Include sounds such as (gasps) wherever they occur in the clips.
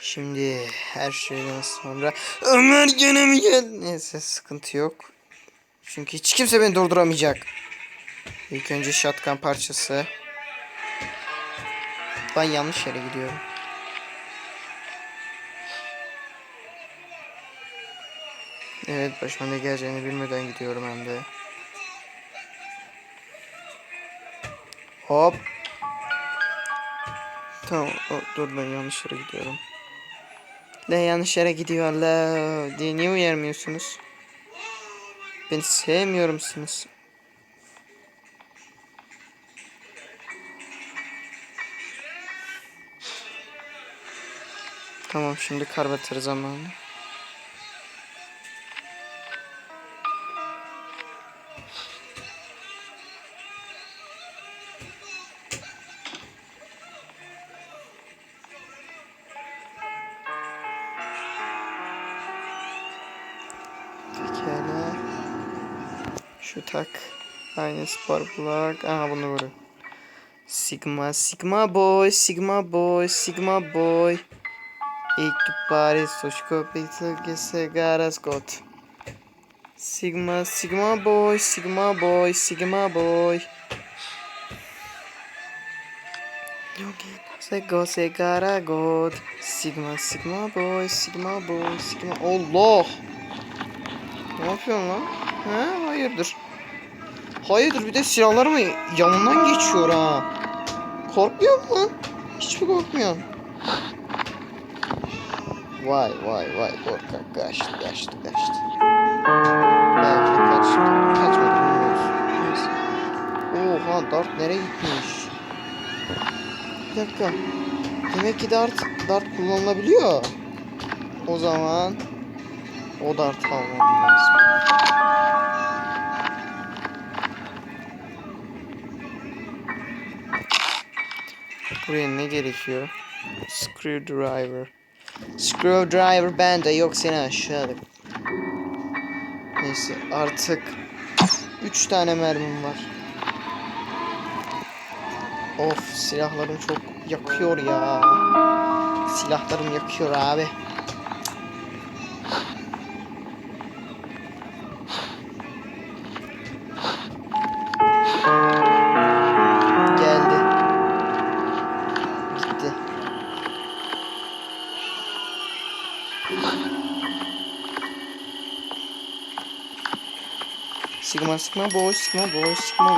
Şimdi her şeyden sonra Ömer gene mi geldi? Neyse sıkıntı yok. Çünkü hiç kimse beni durduramayacak. İlk önce shotgun parçası. Ben yanlış yere gidiyorum. Evet başıma ne geleceğini bilmeden gidiyorum hem de. Hop. Tamam dur ben yanlış yere gidiyorum. Ne yanlış yere gidiyor la diye niye uyarmıyorsunuz? Beni sevmiyor musunuz? Tamam şimdi karbüratör zamanı. Şu tak. Aynı spor blok. Aha bunu vurun. Sigma, Sigma boy, Sigma boy, Sigma boy. Equipare Soskopito que Segaras got. Sigma, Sigma boy, Sigma boy, Sigma boy. Sego Segara God. Sigma, Sigma boy, Sigma boy, Sigma. Allah! Ne yapıyorsun lan? He? Hayırdır? Hayırdır bir de silahlar mı yanından geçiyor ha? Korkmuyor mu lan? Hiç mi korkmuyorsun? Vay vay vay korkak kaçtı kaçtı kaçtı. Belki kaçtı. Kaçmadı. Oha dart nereye gitmiş? Bir dakika. Demek ki dart, dart kullanılabiliyor. O zaman o dart almam lazım. Buraya ne gerekiyor? Screwdriver. Screwdriver bende yok seni aşağıda. Neyse artık 3 tane mermim var. Of silahlarım çok yakıyor ya. Silahlarım yakıyor abi. Sigma Sigma boy Sigma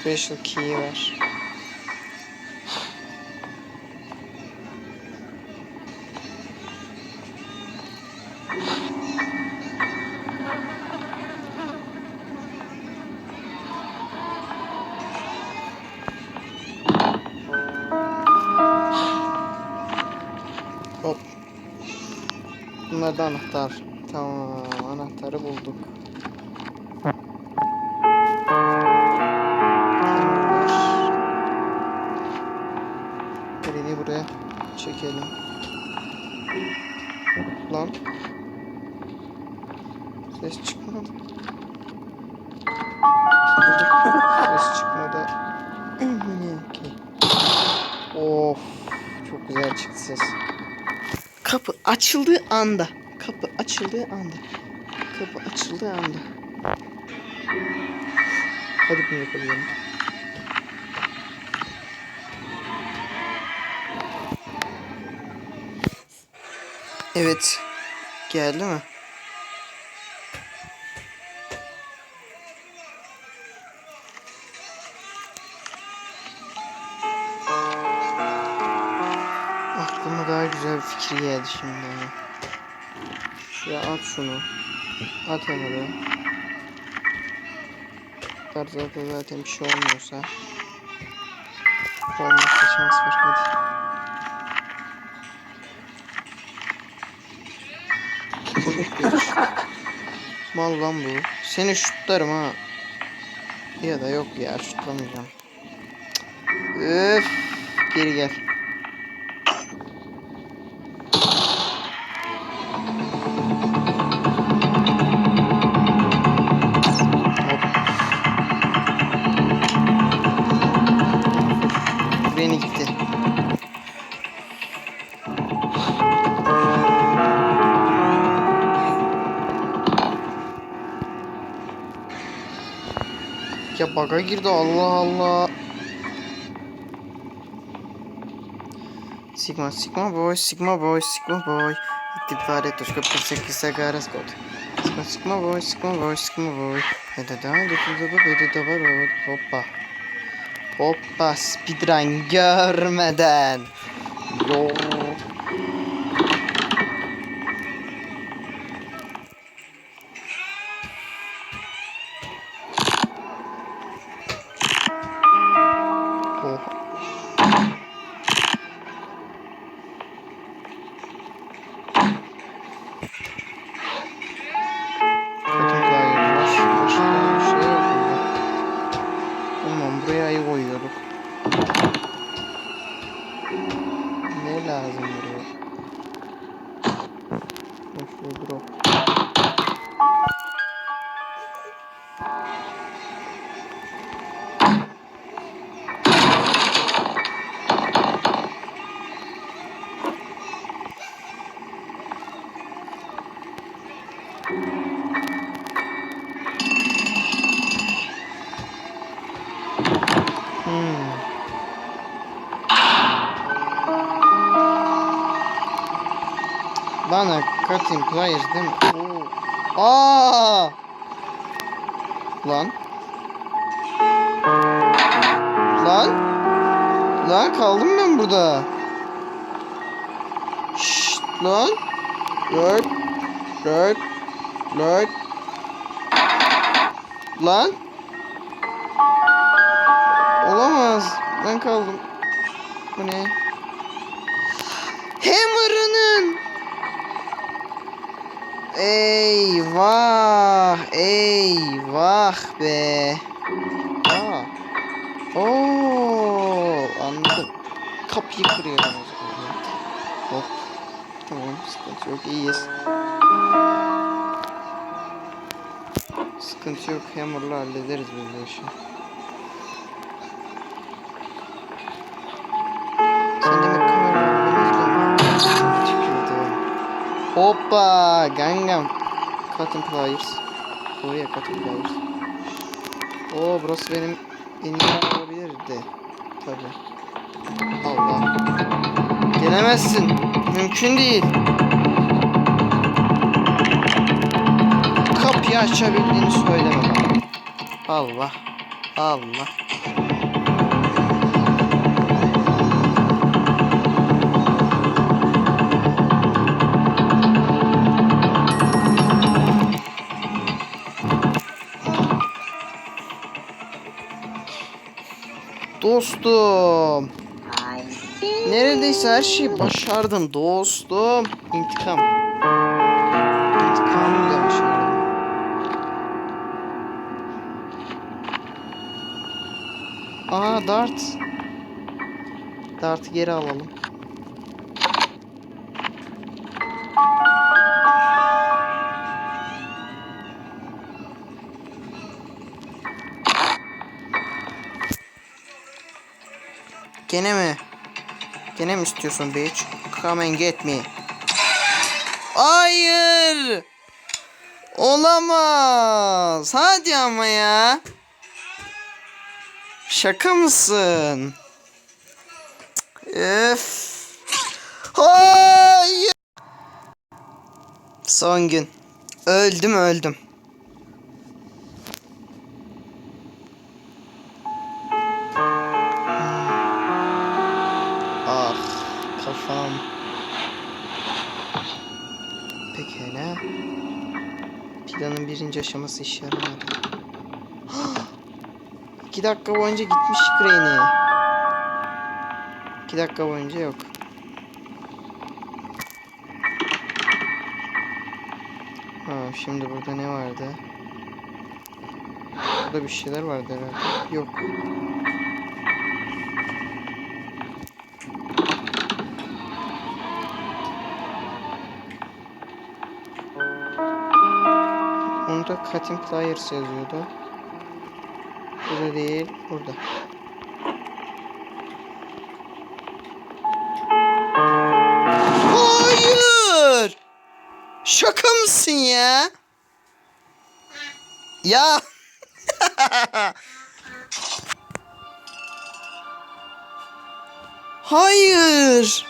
Special key ver. Hop. Bunlar da anahtar. Tamam, anahtarı bulduk. Çekelim. Lan. Ses çıkmadı. Ses çıkmadı. Of. Çok güzel çıktı ses. Kapı açıldığı anda. Kapı açıldığı anda. Kapı açıldığı anda. Hadi bunu yapalım. Evet. Geldi mi? Aklıma daha güzel bir fikir geldi şimdi. Şuraya at şunu. At onu Tarzlarda zaten bir şey olmuyorsa. Olmazsa şans var hadi. (laughs) Mal lan bu. Seni şutlarım ha. Ya da yok ya şutlamayacağım. Öf. Geri gel. baga girdi Allah Allah. Sigma, Sigma boy, Sigma boy, Sigma boy. Itibare точка пресекиса гарас код. Sigma, Sigma boy, Sigma boy, Sigma boy. Hadi daha dokuzu bu böyle de var o. Hoppa. Hoppa speedrun görmeden. Yo. Ne lazım buraya? Şu drop. Bana cutting players değil mi? Oo. Aa! Lan. Lan. Lan kaldım ben burada. Şşt lan. Lord. Lord. Lord. Lan. Olamaz. Ben kaldım. Bu ne? Hammer'ının. Eyvah. Eyvah be. Aa. Oo, anladım. Kapıyı kırıyorum o zaman. Hop. Tamam sıkıntı yok iyiyiz. Sıkıntı yok Hammer'la hallederiz böyle işi. Hoppa Gangnam. Cotton Pliers. Oraya Cotton Pliers. Oo burası benim en iyi olabilirdi. Tabi. Allah. Gelemezsin. Mümkün değil. Kapıyı açabildiğini söyleme bana. Allah. Allah. Dostum. Neredeyse her şeyi başardım dostum. İntikam. İntikamı da başardım. Aa dart. Dart'ı geri alalım. Gene mi? Gene mi istiyorsun bitch? Come and get me. Hayır. Olamaz. Hadi ama ya. Şaka mısın? Öf. Hayır. Son gün. Öldüm öldüm. Ah kafam. Pekala. Planın birinci aşaması işe yaramadı. (gasps) İki dakika boyunca gitmiş Granny. İki dakika boyunca yok. Ha, şimdi burada ne vardı? Burada bir şeyler vardı herhalde. Yok. Cutting pliers yazıyordu. Burada değil, burada. Hayır! Şaka mısın ya? Ya! (laughs) Hayır!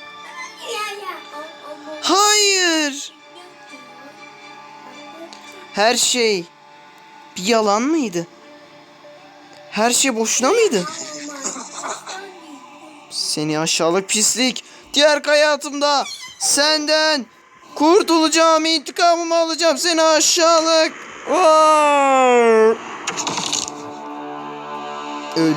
Hayır! Her şey bir yalan mıydı? Her şey boşuna mıydı? Seni aşağılık pislik. Diğer hayatımda senden kurtulacağım, intikamımı alacağım. Seni aşağılık. Öl.